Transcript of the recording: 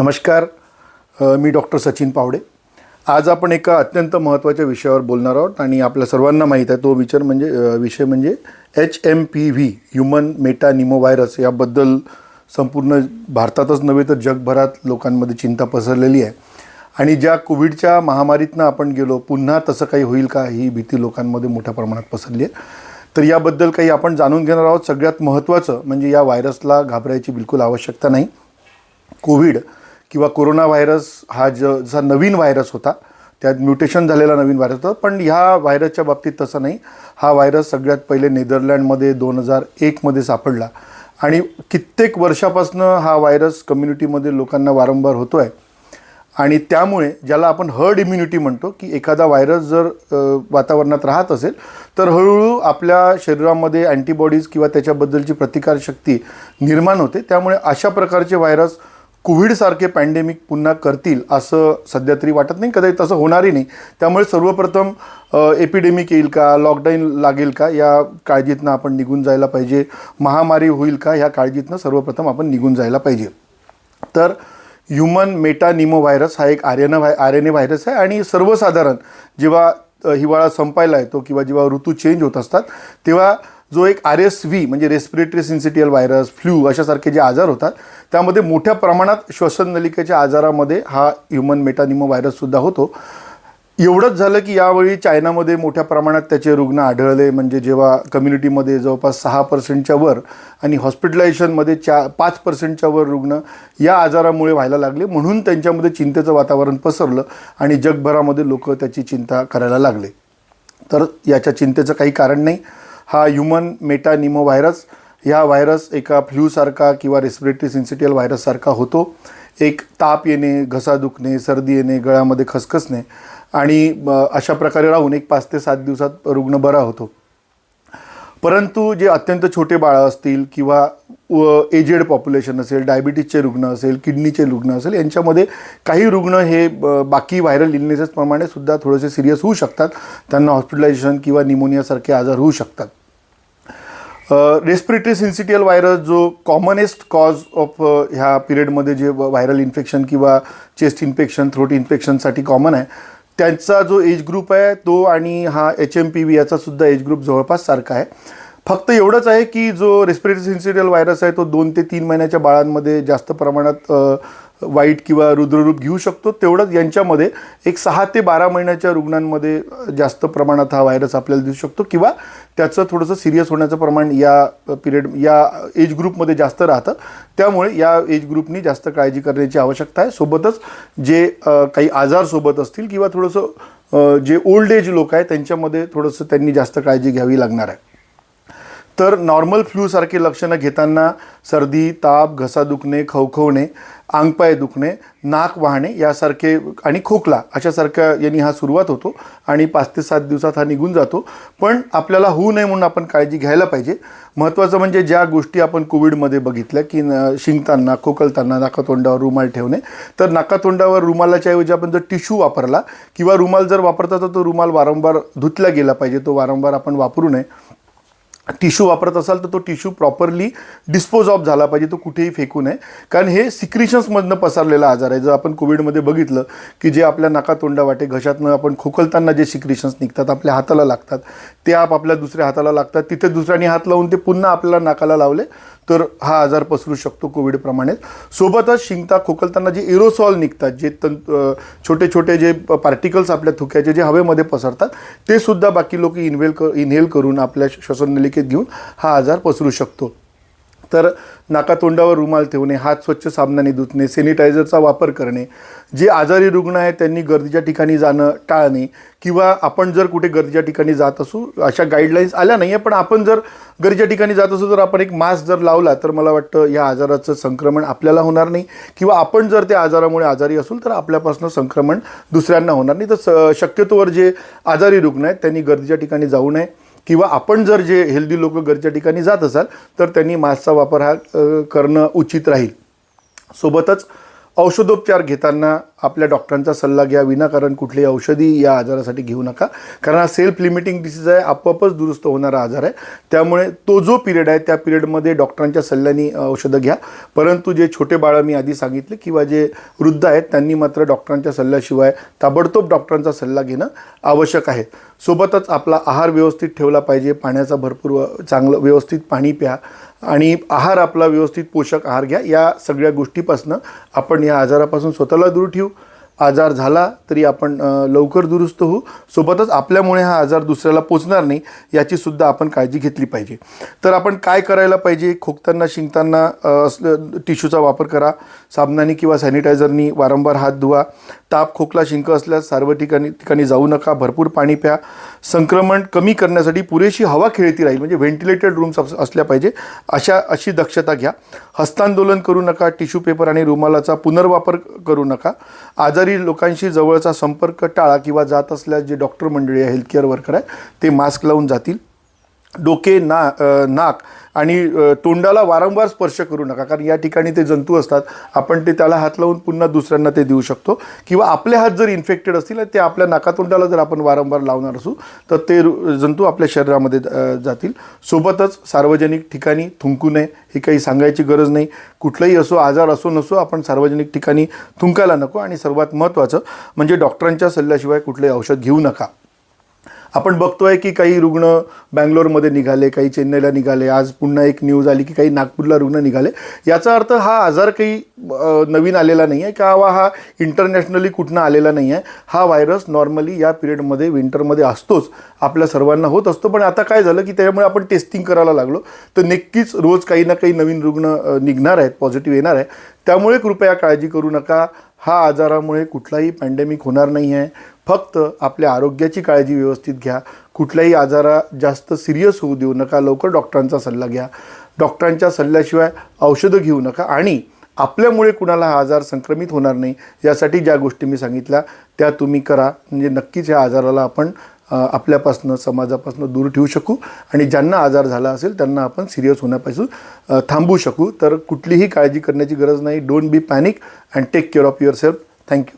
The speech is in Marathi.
नमस्कार मी डॉक्टर सचिन पावडे. आज आपण एका अत्यंत महत्त्वाच्या विषयावर बोलणार आहोत आणि आपल्या सर्वांना माहीत आहे तो विचार म्हणजे विषय म्हणजे H M P V human metapneumovirus virus याबद्दल संपूर्ण भारतातच नव्हे तर जगभरात लोकांमध्ये चिंता पसरलेली आहे. आणि ज्या कोविडच्या महामारीतनं आपण गेलो पुन्हा तसं काही होईल का ही भीती लोकांमध्ये मोठ्या प्रमाणात पसरली आहे. तर याबद्दल काही आपण जाणून घेणार आहोत. सगळ्यात महत्त्वाचं म्हणजे या व्हायरसला घाबरायची बिलकुल आवश्यकता नाही. कोविड किंवा कोरोना व्हायरस हा ज जसा नवीन व्हायरस होता त्यात म्युटेशन झालेला नवीन व्हायरस होता पण ह्या व्हायरसच्या बाबतीत तसं नाही. हा व्हायरस सगळ्यात पहिले नेदरलँडमध्ये दोन हजार एकमध्ये सापडला. आणि कित्येक वर्षापासनं हा व्हायरस कम्युनिटीमध्ये लोकांना वारंवार होतो आहे आणि त्यामुळे ज्याला आपण हर्ड इम्युनिटी म्हणतो की एखादा व्हायरस जर वातावरणात राहत असेल तर हळूहळू आपल्या शरीरामध्ये अँटीबॉडीज किंवा त्याच्याबद्दलची प्रतिकारशक्ती निर्माण होते. त्यामुळे अशा प्रकारचे व्हायरस कोविडसारखे पॅन्डेमिक पुन्हा करतील असं सध्या तरी वाटत नाही. कदाचित तसं होणारही नाही. त्यामुळे सर्वप्रथम एपिडेमिक येईल का? लॉकडाऊन लागेल का? या काळजीतनं आपण निघून जायला पाहिजे. महामारी होईल का? ह्या काळजीतनं सर्वप्रथम आपण निघून जायला पाहिजे. तर ह्युमन मेटानिमो व्हायरस हा एक आर्यन व्हाय आर एन ए व्हायरस आहे आणि सर्वसाधारण जेव्हा हिवाळा संपायला येतो किंवा जेव्हा ऋतू चेंज होत असतात तेव्हा जो एक आर एस व्ही म्हणजे रेस्पिरेटरी सिन्सिटियल व्हायरस फ्लू अशासारखे जे आजार होतात त्यामध्ये मोठ्या प्रमाणात श्वसन नलिकेच्या आजारामध्ये हा ह्युमन मेटानिमो व्हायरससुद्धा होतो. एवढंच झालं की यावेळी चायनामध्ये मोठ्या प्रमाणात त्याचे रुग्ण आढळले. म्हणजे जेव्हा कम्युनिटीमध्ये जवळपास सहा पर्सेंटच्या वर आणि हॉस्पिटलायझेशनमध्ये चा पाच पर्सेंटच्या वर रुग्ण या आजारामुळे व्हायला लागले. म्हणून त्यांच्यामध्ये चिंतेचं वातावरण पसरलं आणि जगभरामध्ये लोक त्याची चिंता करायला लागले. तर याच्या चिंतेचं काही कारण नाही. हा ह्युमन मेटा निमो व्हायरस ह्या व्हायरस एका फ्ल्यूसारखा किंवा रेस्पिरेटरी सिन्सिटियल व्हायरससारखा होतो. एक ताप येणे घसा दुखणे सर्दी येणे गळ्यामध्ये खसखसणे आणि अशा प्रकारे राहून एक पाच ते सात दिवसात रुग्ण बरा होतो. परंतु जे अत्यंत छोटे बाळं असतील किंवा एजेड पॉप्युलेशन असेल डायबिटीजचे रुग्ण असेल किडनीचे रुग्ण असेल यांच्यामध्ये काही रुग्ण हे ब- बाकी व्हायरल इलनेसेसप्रमाणे सुद्धा थोडेसे सिरियस होऊ शकतात. त्यांना हॉस्पिटलायझेशन किंवा निमोनियासारखे आजार होऊ शकतात. रेस्पिरेटरी सिन्सिटियल व्हायरस जो कॉमनेस्ट कॉज ऑफ ह्या पिरियडमध्ये जे व्हायरल इन्फेक्शन किंवा चेस्ट इन्फेक्शन थ्रोट इन्फेक्शनसाठी कॉमन आहे त्यांचा जो एज ग्रुप आहे तो आणि हा एच एम पी व्ही याचा सुद्धा एज ग्रुप जवळपास सारखा आहे. फक्त एवढंच आहे की जो रेस्पिरेटरी सिन्सिटियल व्हायरस आहे तो दोन ते तीन महिन्याच्या बाळांमध्ये जास्त प्रमाणात वाईट किंवा रुद्ररूप घेऊ शकतो तेवढंच यांच्यामध्ये एक सहा ते बारा महिन्याच्या रुग्णांमध्ये जास्त प्रमाणात हा व्हायरस आपल्याला दिसू शकतो किंवा त्याचं थोडंसं सिरियस होण्याचं प्रमाण या पिरियड या एज ग्रुपमध्ये जास्त राहतं. त्यामुळे या एज ग्रुपनी जास्त काळजी करण्याची आवश्यकता आहे. सोबतच जे काही आजार सोबत असतील किंवा थोडंसं जे ओल्ड एज लोक आहे त्यांच्यामध्ये थोडंसं त्यांनी जास्त काळजी घ्यावी लागणार आहे. तर नॉर्मल फ्लूसारखे लक्षणं घेताना सर्दी ताप घसा दुखणे खवखवणे अंगपाय दुखणे नाक वाहणे यासारखे आणि खोकला अशासारख्या यांनी हा सुरुवात होतो आणि पाच ते सात दिवसात हा निघून जातो. पण आपल्याला होऊ नये म्हणून आपण काळजी घ्यायला पाहिजे. महत्त्वाचं म्हणजे ज्या गोष्टी आपण कोविडमध्ये बघितल्या की न- शिंकताना खोकलताना नाकातोंडावर रुमाल ठेवणे. तर नाकातोंडावर रुमालाच्या ऐवजी आपण जर टिश्यू वापरला किंवा रुमाल जर वापरता तर तो रुमाल वारंवार धुतला गेला पाहिजे. तो वारंवार आपण वापरू नये. टिश्यू वापरत असाल तर तो टिश्यू प्रॉपरली डिस्पोज ऑफ झाला पाहिजे तो कुठेही फेकू नये. कारण हे सिक्रिशन्समधनं पसरलेला आजार आहे. जर आपण कोविडमध्ये बघितलं की जे आपल्या नाकातोंडावाटे घशातनं आपण खोकलताना जे सिक्रिशन्स निघतात आपल्या हाताला लागतात ते आप आपल्या दुसऱ्या हाताला लागतात. तिथे दुसऱ्याने हात लावून ते पुन्हा आपल्याला नाकाला लावले तर हा आजार पसरू शकतो कोविडप्रमाणेच. सोबतच शिंकता खोकलताना जे एरोसॉल निघतात जे तं छोटे छोटे जे पार्टिकल्स आपल्या थुक्याचे जे हवेमध्ये पसरतात ते सुद्धा बाकी लोक इन्व्हेल क इन्हेल करून आपल्या श्वसननलिके नलिकेत घेऊन हा आजार पसरू शकतो. तर नाकातोंडावर रुमाल ठेवणे हात स्वच्छ साबणाने धुतणे सॅनिटायझरचा वापर करणे जे आजारी रुग्ण आहेत त्यांनी गर्दीच्या ठिकाणी जाणं टाळणे किंवा आपण जर कुठे गर्दीच्या ठिकाणी जात असू अशा गाईडलाईन्स आल्या नाही आहे पण आपण जर गर्दीच्या ठिकाणी जात असू तर आपण एक मास्क जर लावला तर मला वाटतं या आजाराचं संक्रमण आपल्याला होणार नाही किंवा आपण जर त्या आजारामुळे आजारी असू तर आपल्यापासून संक्रमण दुसऱ्यांना होणार नाही. तर स शक्यतोवर जे आजारी रुग्ण आहेत त्यांनी गर्दीच्या ठिकाणी जाऊ नये. किंवा आपण जर जे हेल्दी लोक घरच्या ठिकाणी जात असाल तर त्यांनी मास्कचा वापर हा करणं उचित राहील. सोबतच औषधोपचार घेताना आपल्या डॉक्टरांचा सल्ला घ्या विनाकारण कुठलीही औषधी या आजारासाठी घेऊ नका. कारण हा सेल्फ लिमिटिंग डिसीज आहे आपोआपच दुरुस्त होणारा आजार आहे. त्यामुळे तो जो पिरियड आहे त्या पिरियडमध्ये डॉक्टरांच्या सल्ल्याने औषधं घ्या. परंतु जे छोटे बाळं मी आधी सांगितले किंवा जे वृद्ध आहेत त्यांनी मात्र डॉक्टरांच्या सल्ल्याशिवाय ताबडतोब डॉक्टरांचा सल्ला घेणं आवश्यक आहे. सोबतच आपला आहार व्यवस्थित ठेवला पाहिजे पाण्याचा भरपूर चांगलं व्यवस्थित पाणी प्या. आणि आहार आपला व्यवस्थित पोषक आहार घ्या. या सगळ्या गोष्टीपासनं आपण या आजारापासून स्वतःला दूर ठेवू. आजार झाला तरी आपण लवकर दुरुस्त होऊ. सोबतच आपल्यामुळे हा आजार दुसऱ्याला पोचणार नाही याची सुद्धा आपण काळजी घेतली पाहिजे. तर आपण काय करायला पाहिजे? खोकताना शिंकताना असलं टिश्यूचा वापर करा. साबणाने किंवा सॅनिटायझरनी वारंवार हात धुवा. ताप खोकला शिंक असल्यास सर्व ठिकाणी ठिकाणी जाऊ नका. भरपूर पाणी प्या. संक्रमण कमी करण्यासाठी पुरेशी हवा खेळती राहील. म्हणजे व्हेंटिलेटेड रूम्स अस- असल्या पाहिजे. अशा अशी दक्षता घ्या. हस्तांदोलन करू नका. टिश्यू पेपर आणि रुमालाचा पुनर्वापर करू नका. आजारी लोकांशी जवळचा संपर्क टाळा किंवा जात असल्यास जे डॉक्टर मंडळी आहे हेल्थकेअर वर्कर आहे ते मास्क लावून जातील. डोके ना नाक आणि तोंडाला वारंवार स्पर्श करू नका. कारण या ठिकाणी ते जंतू असतात. आपण ते त्याला हात लावून पुन्हा दुसऱ्यांना ते देऊ शकतो. किंवा आपले हात जर इन्फेक्टेड असतील ते आपल्या नाकातोंडाला जर आपण वारंवार लावणार असू तर ते रु- जंतू आपल्या शरीरामध्ये जातील. सोबतच सार्वजनिक ठिकाणी थुंकू नये. हे काही सांगायची गरज नाही. कुठलाही असो आजार असो नसो आपण सार्वजनिक ठिकाणी थुंकायला नको. आणि सर्वात महत्त्वाचं म्हणजे डॉक्टरांच्या सल्ल्याशिवाय कुठलंही औषध घेऊ नका. आपण बघतोय की काही रुग्ण बँगलोरमध्ये निघाले काही चेन्नईला निघाले आज पुन्हा एक न्यूज आली की काही नागपूरला रुग्ण निघाले. याचा अर्थ हा आजार काही नवीन आलेला नाही आहे किंवा हा इंटरनॅशनली कुठनं आलेला नाही आहे हा व्हायरस नॉर्मली या पिरियडमध्ये विंटरमध्ये असतोच. आपल्या सर्वांना होत असतो. पण आता काय झालं की त्यामुळे आपण टेस्टिंग करायला लागलो. तर नक्कीच रोज काही ना काही नवीन रुग्ण निघणार आहेत पॉझिटिव्ह येणार आहे त्यामुळे कृपया काळजी करू नका. हा आजारामुळे कुठलाही पॅन्डेमिक होणार नाही आहे. फक्त आपल्या आरोग्याची काळजी व्यवस्थित घ्या. कुठल्याही आजारा जास्त सिरियस होऊ देऊ नका. लवकर डॉक्टरांचा सल्ला घ्या. डॉक्टरांच्या सल्ल्याशिवाय औषधं घेऊ नका. आणि आपल्यामुळे कुणाला हा आजार संक्रमित होणार नाही यासाठी ज्या गोष्टी मी सांगितल्या त्या तुम्ही करा. म्हणजे नक्कीच या आजाराला आपण आपल्यापासनं समाजापासून दूर ठेवू शकू आणि ज्यांना आजार झाला असेल त्यांना आपण सिरियस होण्यापासून थांबू थांबवू शकू. तर कुठलीही काळजी करण्याची गरज नाही. Don't be panic and take care of yourself thank you